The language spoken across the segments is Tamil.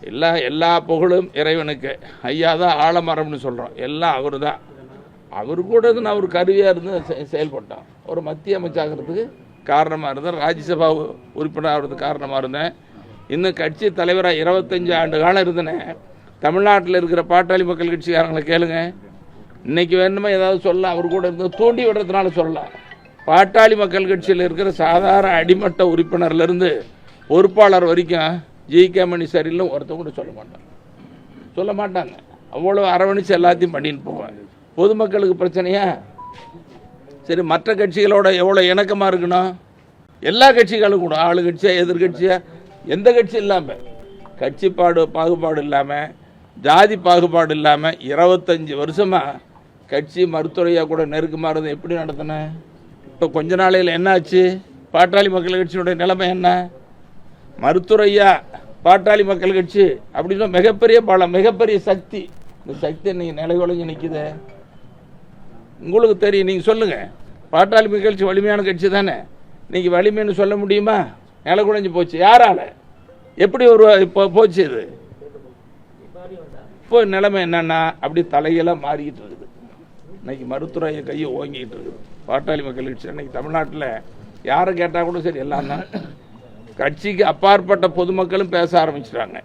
எல்லா எல்லா புகழும் இறைவனுக்கு. ஐயா தான் ஆலமரம்னு சொல்கிறோம் எல்லாம் அவர் தான் அவர் கூட இருந்து நான் ஒரு கருவியாக இருந்து செ- செயல்பட்டோம். ஒரு மத்திய அமைச்சாகிறதுக்கு காரணமாக இருந்தேன். ராஜ்யசபா உ- உறுப்பினர் காரணமாக இருந்தேன். இன்னும் கட்சி தலைவராக இருபத்தஞ்சு ஆண்டு காலம் இருந்தேன். தமிழ்நாட்டில் இருக்கிற பாட்டாளி மக்கள் கட்சிக்காரங்களை கேளுங்க. இன்றைக்கி வேணுமா ஏதாவது சொல்ல அவர் கூட இருந்து தூண்டி விடுறதுனால சொல்லலாம். பாட்டாளி மக்கள் கட்சியில் இருக்கிற சாதாரண அடிமட்ட உறுப்பினர்லேருந்து பொறுப்பாளர் வரைக்கும் ஜி கே மணி சரியில்லை ஒருத்தவங்க கூட சொல்ல மாட்டாங்க. சொல்ல மாட்டாங்க. அவ்வளோ அரவணைச்சு எல்லாத்தையும் பண்ணின்னு போவாங்க பொதுமக்களுக்கு பிரச்சனையா? சரி மற்ற கட்சிகளோட எவ்வளோ இணக்கமாக இருக்கணும் எல்லா கட்சிகளும் கூட ஆளுங்கட்சியா எதிர்கட்சியா எந்த கட்சி இல்லாமல் கட்சி பாடு பாகுபாடு இல்லாமல் ஜாதி பாகுபாடு இல்லாமல் இருபத்தஞ்சி வருஷமாக கட்சி மருத்துவரையாக கூட நெருக்கமாக இருந்தது எப்படி நடத்தினேன் இப்போ கொஞ்ச நாளையில் என்னாச்சு? பாட்டாளி மக்கள் கட்சியினுடைய நிலைமை என்ன? மருத்துவரையா பாட்டாளி மக்கள் கட்சி அப்படின்னா மிகப்பெரிய பலம் மிகப்பெரிய சக்தி. இந்த சக்தி இன்னைக்கு நிலைகுலைஞ்சு நிற்குது உங்களுக்கு தெரியும் நீங்கள் சொல்லுங்கள் பாட்டாளி மக்கள் கட்சி வலிமையான கட்சி தானே. நீங்கள் வலிமைன்னு சொல்ல முடியுமா? நிலை குறைஞ்சு போச்சு. யாரால? எப்படி ஒரு இப்போ போச்சு இது? இப்போ நிலைமை என்னன்னா அப்படி தலையெல்லாம் மாறிக்கிட்டு இருக்குது. இன்னைக்கு மருத்துவரையை கையை ஓங்கிக்கிட்டு இருக்குது. பாட்டாளி மக்கள் கட்சி இன்னைக்கு தமிழ்நாட்டில் யாரை கேட்டால் கூட சரி எல்லாம் தான். கட்சிக்கு அப்பாற்பட்ட பொதுமக்களும் பேச ஆரம்பிச்சிட்டாங்க.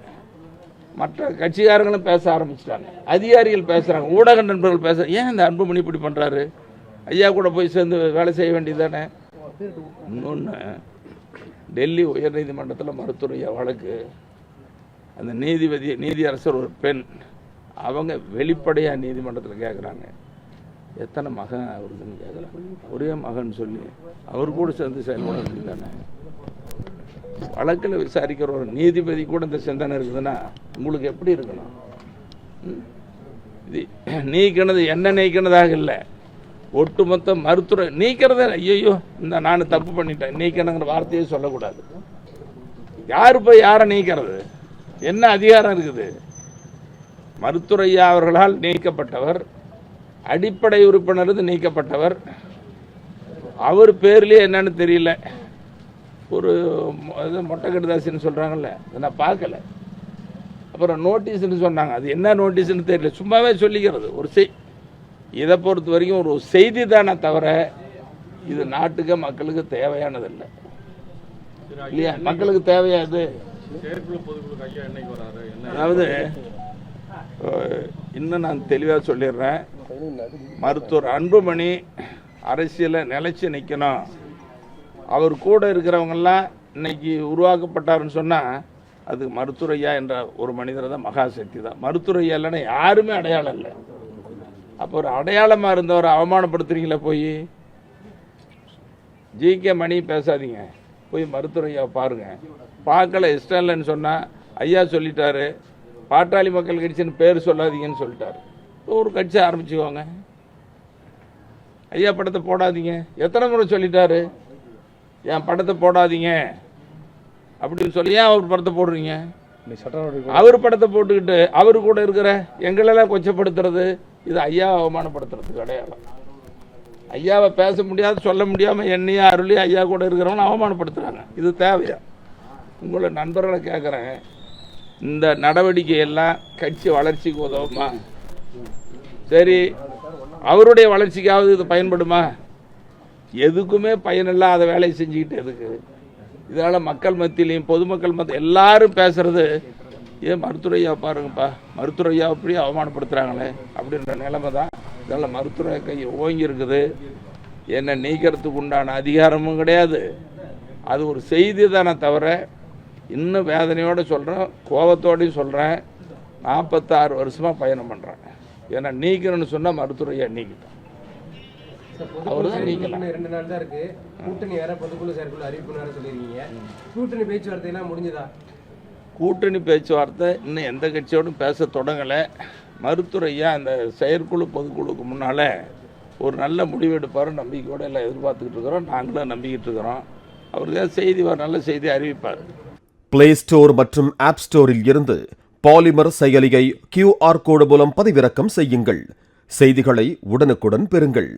மற்ற கட்சிக்காரங்களும் பேச ஆரம்பிச்சிட்டாங்க. அதிகாரிகள் பேசுகிறாங்க ஊடக நண்பர்கள் பேச ஏன் இந்த அன்புமணி இப்படி பண்ணுறாரு ஐயா கூட போய் சேர்ந்து வேலை செய்ய வேண்டியதானே இன்னொன்று டெல்லி உயர்நீதிமன்றத்தில் மருத்துவரையா வழக்கு. அந்த நீதிபதி நீதியரசர் ஒரு பெண். அவங்க வெளிப்படையாக நீதிமன்றத்தில் கேட்குறாங்க எத்தனை மகன் அவருக்குன்னு கேட்குறாங்க ஒரே மகன் சொல்லி அவர் கூட சேர்ந்து செயல்பட வேண்டியதானே வழக்கில் விசாரிக்கிற ஒரு நீதிபதி கூட இந்த சிந்தனை இருக்குதுன்னா உங்களுக்கு எப்படி இருக்கணும்? இது நீக்கினது என்ன நீக்கினதாக இல்லை. ஒட்டுமொத்த மருத்துவ நீக்கிறத ஐயோ இந்த நான் தப்பு பண்ணிட்டேன். நீக்கணுங்கிற வார்த்தையே சொல்லக்கூடாது. யார் போய் யாரை நீக்கிறது? என்ன அதிகாரம் இருக்குது? மருத்துவரையா அவர்களால் நீக்கப்பட்டவர் அடிப்படை உறுப்பினர் நீக்கப்பட்டவர். அவர் பேர்லேயே என்னன்னு தெரியல. ஒரு இது மொட்டை கடுதாசின்னு சொல்கிறாங்கல்ல அதை நான் பார்க்கல. அப்புறம் நோட்டீஸ்னு சொன்னாங்க. அது என்ன நோட்டீஸ்னு தெரியல. சும்மாவே சொல்லிக்கிறது. ஒரு செய் இதை பொறுத்த வரைக்கும் ஒரு செய்தி தானே தவிர இது நாட்டுக்கு மக்களுக்கு தேவையானதில்லை. இல்லையா? மக்களுக்கு வராரு? என்ன அதாவது இன்னும் நான் தெளிவாக சொல்லிடுறேன். மருத்துவர் அன்புமணி அரசியலில் நிலைச்சு நிற்கணும் அவர் கூட இருக்கிறவங்கெல்லாம் இன்னைக்கு உருவாக்கப்பட்டாருன்னு சொன்னால் அது மருத்துவரையா என்ற ஒரு மனிதர் தான் மகாசக்தி தான். மருத்துவரையா இல்லைன்னா யாருமே அடையாளம் இல்லை. அப்போ ஒரு அடையாளமாக இருந்தவரை அவமானப்படுத்துறீங்களே போய் ஜிகே மணி பேசாதீங்க. போய் மருத்துவரையா பாருங்க. பார்க்கல இஷ்டம் இல்லைன்னு சொன்னால் ஐயா சொல்லிட்டாரு பாட்டாளி மக்கள் கட்சின்னு பேர் சொல்லாதீங்கன்னு சொல்லிட்டாரு. ஒரு கட்சி ஆரம்பிச்சுக்கோங்க. ஐயா படத்தை போடாதீங்க. எத்தனை முறை சொல்லிட்டாரு? என் படத்தை போடாதீங்க. அப்படின்னு சொல்லி ஏன் அவர் படத்தை போடுறீங்க? அவர் படத்தை போட்டுக்கிட்டு அவர் கூட இருக்கிற எங்களெல்லாம் கொச்சப்படுத்துறது இது ஐயாவை அவமானப்படுத்துறதுக்கு அடையாளம் ஐயாவை பேச முடியாது சொல்ல முடியாமல் என்னையும் அருளி ஐயா கூட இருக்கிறவங்க அவமானப்படுத்துகிறாங்க இது தேவையா? உங்களை நண்பர்களை கேட்குறேன் இந்த நடவடிக்கை எல்லாம் கட்சி வளர்ச்சிக்கு உதவுமா? சரி அவருடைய வளர்ச்சிக்காவது இது பயன்படுமா? எதுக்குமே பயனில்லாத வேலையை செஞ்சுக்கிட்டு இருக்கு. இதனால் மக்கள் மத்தியிலையும் பொதுமக்கள் மத்திய எல்லாரும் பேசுறது ஏன் மருத்துவரையா பாருங்கப்பா? மருத்துவரையா அப்படியே அவமானப்படுத்துகிறாங்களே அப்படின்ற நிலைமை தான். இதெல்லாம் மருத்துவ கை ஓங்கி இருக்குது. என்னை நீக்கிறதுக்கு உண்டான அதிகாரமும் கிடையாது. அது ஒரு செய்தி தானே தவிர இன்னும் வேதனையோடு சொல்கிறேன் கோபத்தோடையும் சொல்கிறேன் நாற்பத்தாறு வருஷமாக பயணம் பண்ணுறேன் ஏன்னா நீக்கணும்னு சொன்னால் மருத்துவரையா நீக்கிட்டேன் அவர் தான் நீக்கலாம் ரெண்டு நாள் தான் இருக்கு. கூட்டணி வேற பொதுக்குழு செயற்குழு அறிவிப்பு வேற சொல்லியிருக்கீங்க. கூட்டணி பேச்சுவார்த்தை எல்லாம் முடிஞ்சதா? கூட்டணி பேச்சுவார்த்தை இன்னும் எந்த கட்சியோடும் பேச தொடங்கலை. மருத்துவரையா அந்த செயற்குழு பொதுக்குழுக்கு முன்னால் ஒரு நல்ல முடிவு எடுப்பார் நம்பிக்கையோடு எல்லாம் எதிர்பார்த்துக்கிட்டு இருக்கிறோம். நாங்களும் நம்பிக்கிட்டு இருக்கிறோம். அவருக்கு செய்தி வர நல்ல செய்தி அறிவிப்பார். பிளே ஸ்டோர் மற்றும் ஆப் ஸ்டோரில் இருந்து பாலிமர் செயலியை கியூஆர் கோடு மூலம் பதிவிறக்கம் செய்யுங்கள். செய்திகளை உடனுக்குடன் பெறுங்கள்.